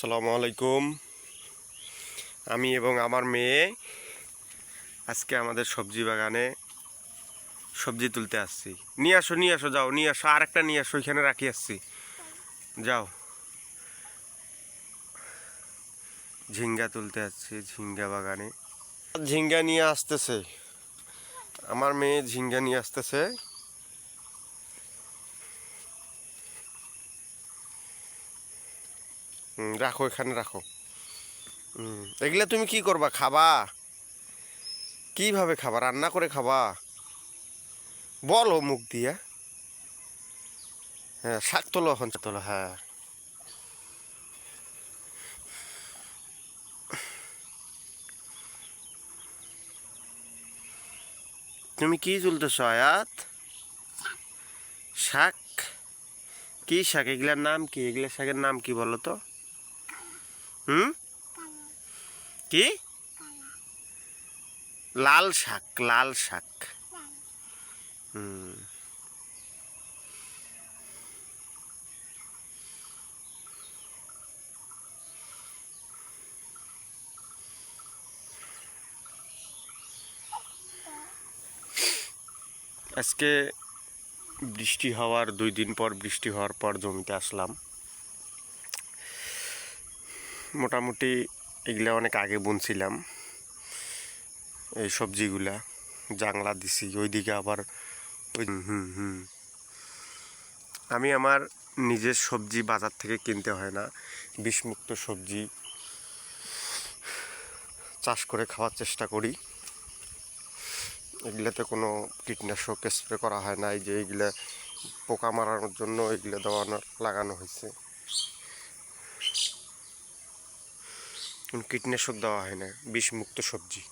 আসসালামু আলাইকুম। আমি এবং আমার মেয়ে আজকে আমাদের সবজি বাগানে সবজি তুলতে আসছি। নিয়ে আসো নিয়ে আসো, যাও, নিয়ে আসো আর একটা নিয়ে আসো ওইখানে রাখি আসছি। যাও। ঝিঙ্গা তুলতে আসছি, ঝিঙ্গা বাগানে। ঝিঙ্গা নিয়ে আসতেছে। আমার মেয়ে ঝিঙ্গা নিয়ে আসতেছে। রাখো, এখানে রাখো। এগুলা তুমি কি করবা? খাবা? কীভাবে খাবা? রান্না করে খাবা? বলো মুখ দিয়া। হ্যাঁ শাক তোলো এখন তোলো হ্যাঁ। তুমি কি তুলতেছ, আয়াত? শাক? কি শাক? এগুলার নাম কি? এগুলা শাকের নাম কি বলো তো? হুম? কি? লাল শাক লাল শাক। হুম। আজকে বৃষ্টি হওয়ার দুই দিন পর বৃষ্টি হওয়ার পর জমিতে আসলাম। মোটামুটি এগুলা অনেক আগে বুনছিলাম। এই সবজিগুলা, জাংলা দিছি, ওইদিকে আবার হুম হুম আমি আমার নিজের সবজি বাজার থেকে কিনতে হয় না, বিষমুক্ত সবজি চাষ করে খাওয়ার চেষ্টা করি। এগুলাতে কোনো কীটনাশক স্প্রে করা হয় না এই যে এইগুলা পোকা মারার জন্য এগুলো দেওয়ানো লাগানো হয়েছে। কীটনাশক দেওয়া হয় না বিষমুক্ত সবজি।